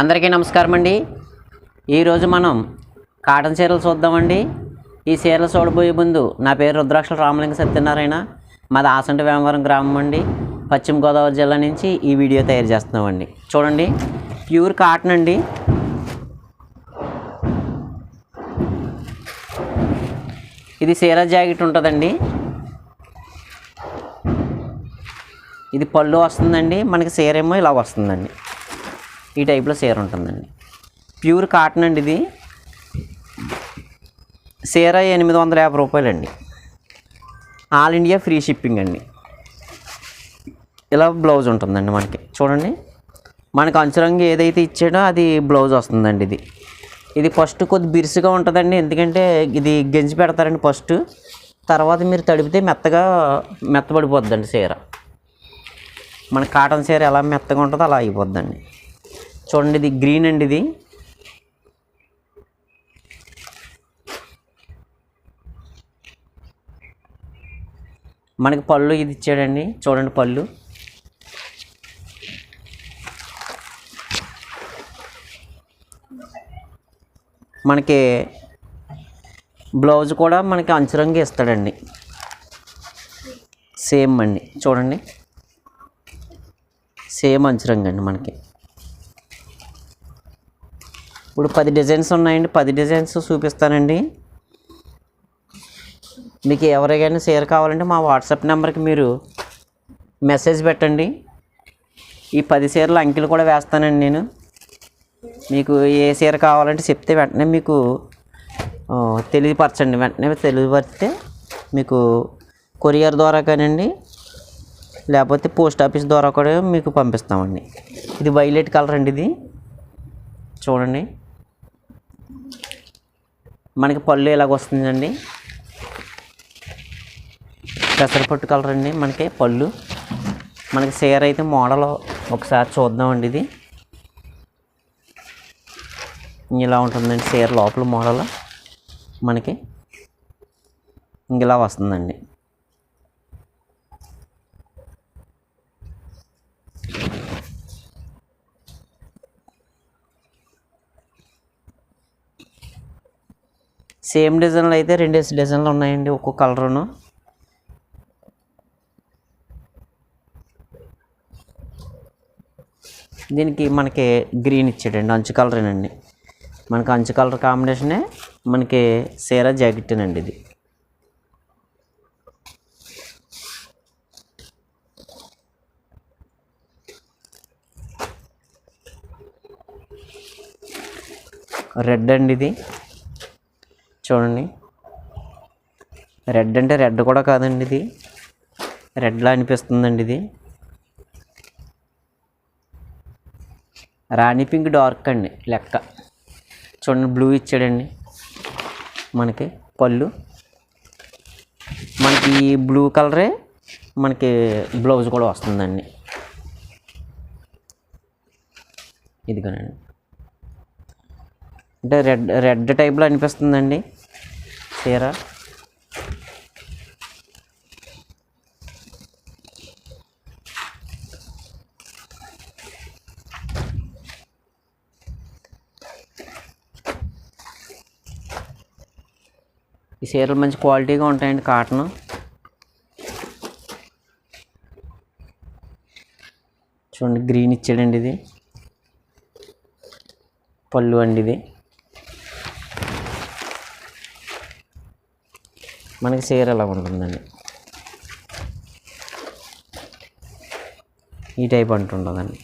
అందరికీ నమస్కారం అండి ఈరోజు మనం కాటన్ చీరలు చూద్దామండి. ఈ చీరలు చూడబోయే ముందు నా పేరు రుద్రాక్షల రామలింగ సత్యనారాయణ. మాది ఆసంట వేమవరం గ్రామం అండి. పశ్చిమ గోదావరి జిల్లా నుంచి ఈ వీడియో తయారు చేస్తున్నామండి. చూడండి ప్యూర్ కాటన్ అండి. ఇది చీర జాకెట్ ఉంటుందండి. ఇది పళ్ళు వస్తుందండి. మనకి చీర ఏమో ఇలా వస్తుందండి. ఈ టైప్లో చీర ఉంటుందండి. ప్యూర్ కాటన్ అండి ఇది. చీర ఎనిమిది వందల యాభై రూపాయలండి. ఆల్ ఇండియా ఫ్రీ షిప్పింగ్ అండి. ఇలా బ్లౌజ్ ఉంటుందండి మనకి. చూడండి. మనకు అంచురంగు ఏదైతే ఇచ్చాడో అది బ్లౌజ్ వస్తుందండి ఇది. ఇది ఫస్ట్ కొద్ది బిరుసుగా ఉంటుందండి. ఎందుకంటే ఇది గెంజి పెడతారండి ఫస్ట్ తర్వాత మీరు తడిపితే మెత్తగా మెత్తబడిపోద్దండి చీర. మన కాటన్ చీర ఎలా మెత్తగా ఉంటుందో అలా అయిపోద్దండి. చూడండి ఇది గ్రీన్ అండి ఇది. మనకి పళ్ళు ఇది ఇచ్చాడండి. చూడండి పళ్ళు. మనకి బ్లౌజ్ కూడా మనకి అంచురంగి ఇస్తాడండి. సేమ్ అండి. చూడండి. సేమ్ అంచురంగి అండి మనకి. ఇప్పుడు పది డిజైన్స్ ఉన్నాయండి. పది డిజైన్స్ చూపిస్తానండి. మీకు ఎవరికైనా షేర్ కావాలంటే మా వాట్సాప్ నెంబర్కి మీరు మెసేజ్ పెట్టండి. ఈ పది చీరలు అంకెలు కూడా వేస్తానండి నేను. మీకు ఏ చీర కావాలంటే చెప్తే వెంటనే మీకు తెలియపరచండి. వెంటనే తెలియపరిస్తే మీకు కొరియర్ ద్వారా కానివ్వండి లేకపోతే పోస్ట్ ఆఫీస్ ద్వారా కూడా మీకు పంపిస్తామండి. ఇది వైలెట్ కలర్ అండి ఇది. చూడండి. మనకి పళ్ళు ఇలాగ వస్తుందండి? పెసరపట్టు కలర్ అండి మనకి పళ్ళు. మనకి చీర అయితే మోడల్ ఒకసారి చూద్దామండి ఇది. ఇలా ఉంటుందండి చీర లోపల మోడల్ మనకి. ఇలా వస్తుందండి. సేమ్ డిజైన్లు అయితే రెండేసి డిజైన్లు ఉన్నాయండి ఒక్కో కలరును. దీనికి మనకి గ్రీన్ ఇచ్చాడండి అంచు కలరేనండి. మనకి అంచు కలర్ కాంబినేషనే మనకి సీరా జాకెట్టేనండి ఇది. రెడ్ అండి ఇది. చూడండి. రెడ్ అంటే రెడ్ కూడా కాదండి ఇది. రెడ్లా అనిపిస్తుందండి ఇది. రాణి పింక్ డార్క్ అండి లెక్క. చూడండి బ్లూ ఇచ్చాడండి మనకి పళ్ళు. మనకి ఈ బ్లూ కలరే మనకి బ్లౌజ్ కూడా వస్తుందండి. ఇదిగోనండి. అంటే రెడ్ రెడ్ టైప్లో అనిపిస్తుందండి. చీర. ఈ చీరలు మంచి క్వాలిటీగా ఉంటాయండి కాటన్. చూడండి గ్రీన్ ఇచ్చాడండి ఇది. పళ్ళు అండి ఇది. మనకి చీర ఎలా ఉంటుందండి. ఈ టైప్ అంటుండదండి.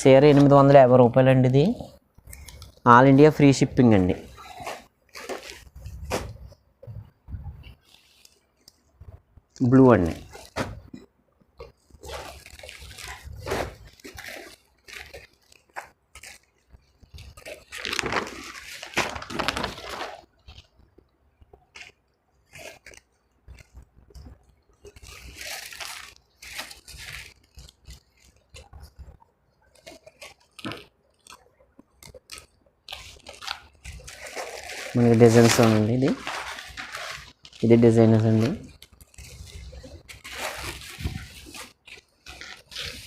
చీర ఎనిమిది వందల యాభై రూపాయలండి ఇది. ఆల్ ఇండియా ఫ్రీ షిప్పింగ్ అండి. బ్లూ అండి. మనకి డిజైన్స్ అండి ఇది. ఇది డిజైనర్స్ అండి.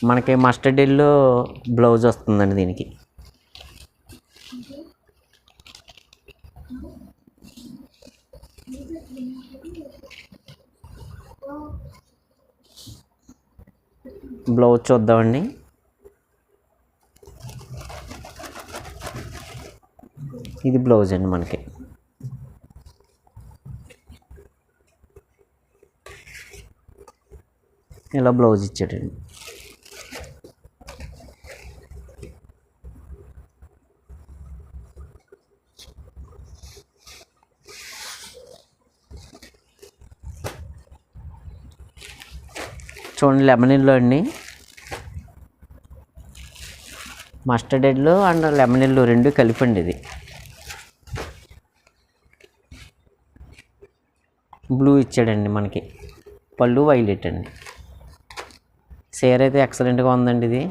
మనకి మస్టర్డ్ ఎల్లో బ్లౌజ్ వస్తుందండి దీనికి. బ్లౌజ్ చూద్దామండి. ఇది బ్లౌజ్ అండి మనకి. ఇలా బ్లౌజ్ ఇచ్చాడండి చూడండి లెమన్ ఇల్లు అండి. మస్టర్డ్ ఎడ్లు అండ్ లెమన్ ఇల్లు రెండు కలిపండి ఇది. బ్లూ ఇచ్చాడండి మనకి. పళ్ళు వైలెట్ అండి. చీర అయితే ఎక్సలెంట్గా ఉందండి ఇది.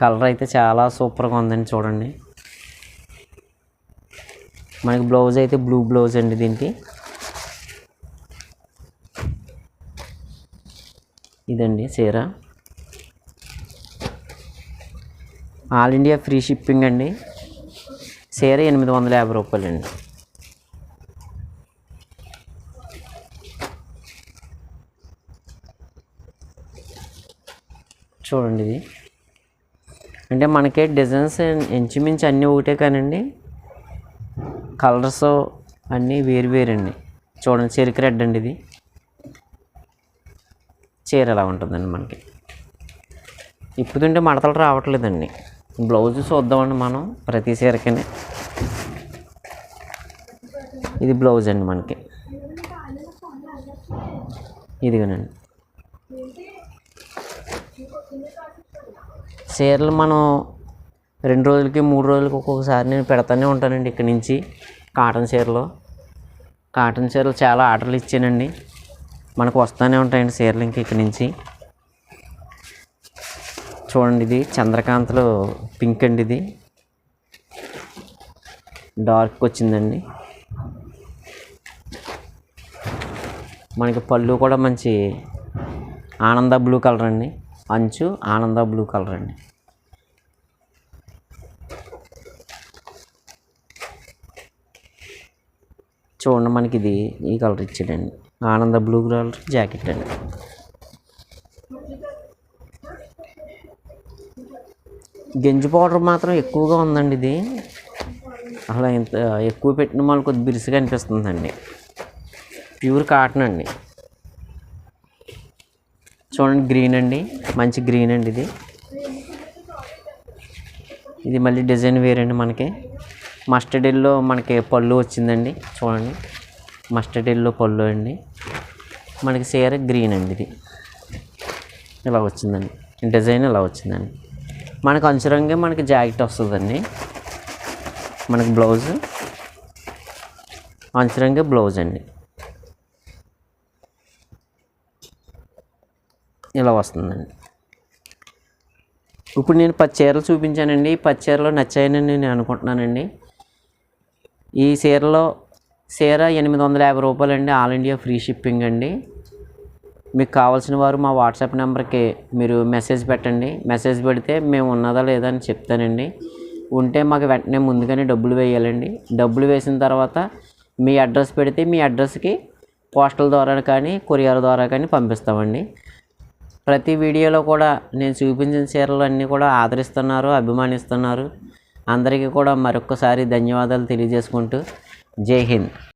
కలర్ అయితే చాలా సూపర్గా ఉందండి చూడండి. మనకి బ్లౌజ్ అయితే బ్లూ బ్లౌజ్ అండి దీనికి. ఇదండి చీర. ఆల్ ఇండియా ఫ్రీ షిప్పింగ్ అండి. చీర ఎనిమిది వందల యాభై రూపాయలండి. చూడండి ఇది. అంటే మనకి డిజైన్స్ ఇంచుమించు అన్నీ ఒకటే కానండి. కలర్స్ అన్నీ వేరు వేరండి. చూడండి చెరుకు రెడ్ అండి ఇది. చీర ఎలా ఉంటుందండి మనకి. ఇప్పుతుంటే మడతలు రావట్లేదండి. బ్లౌజ్ చూద్దామండి మనం ప్రతి చీరకని. ఇది బ్లౌజ్ అండి మనకి. ఇదిగోనండి. చీరలు మనం రెండు రోజులకి మూడు రోజులకి ఒక్కొక్కసారి నేను పెడతానే ఉంటానండి ఇక్కడి నుంచి కాటన్ చీరలు. కాటన్ చీరలు చాలా ఆర్డర్లు ఇచ్చానండి. మనకు వస్తూనే ఉంటాయండి చీరలు ఇంక ఇక్కడి నుంచి. చూడండి ఇది చంద్రకాంతలో పింక్ అండి ఇది. డార్క్ వచ్చిందండి. మనకి పళ్ళు కూడా మంచి ఆనంద బ్లూ కలర్ అండి. అంచు ఆనంద బ్లూ కలర్ అండి. చూడండి మనకి ఇది ఈ కలర్ ఇచ్చాడండి. ఆనంద బ్లూ కలర్ జాకెట్ అండి. గెంజి పౌడర్ మాత్రం ఎక్కువగా ఉందండి ఇది. అసలు ఇంత ఎక్కువ పెట్టిన వాళ్ళు కొద్ది బిరుసుగా అనిపిస్తుందండి ప్యూర్ కాటన్ అండి. చూడండి గ్రీన్ అండి. మంచి గ్రీన్ అండి ఇది. ఇది మళ్ళీ డిజైన్ వేరండి మనకి. మస్టర్డ్ ఎల్లో మనకి పళ్ళు వచ్చిందండి. చూడండి. మస్టర్డ్ ఎల్లో పళ్ళు అండి. మనకి చీర గ్రీన్ అండి ఇది. ఇలా వచ్చిందండి. డిజైన్ ఇలా వచ్చిందండి. మనకు అంచురంగే మనకి జాకెట్ వస్తుందండి. మనకి బ్లౌజ్ అంచురంగే బ్లౌజ్ అండి. ఇలా వస్తుందండి. ఇప్పుడు నేను పది చీరలు చూపించానండి. ఈ పది చీరలు నచ్చాయని నేను అనుకుంటున్నానండి. ఈ చీరలో చీర ఎనిమిది వందల యాభై రూపాయలండి. ఆల్ ఇండియా ఫ్రీ షిప్పింగ్ అండి. మీకు కావాల్సిన వారు మా వాట్సాప్ నెంబర్కి మీరు మెసేజ్ పెట్టండి. మెసేజ్ పెడితే మేము ఉన్నదా లేదా అని చెప్తానండి. ఉంటే మాకు వెంటనే ముందుగానే డబ్బులు వేయాలండి. డబ్బులు వేసిన తర్వాత మీ అడ్రస్ పెడితే మీ అడ్రస్కి పోస్టల్ ద్వారా కానీ కొరియర్ ద్వారా కానీ పంపిస్తామండి. ప్రతి వీడియోలో కూడా నేను చూపించిన చీరలు అన్నీ కూడా ఆదరిస్తున్నారు అభిమానిస్తున్నారు. అందరికీ కూడా మరొక్కసారి ధన్యవాదాలు తెలియజేసుకుంటూ జై హింద్.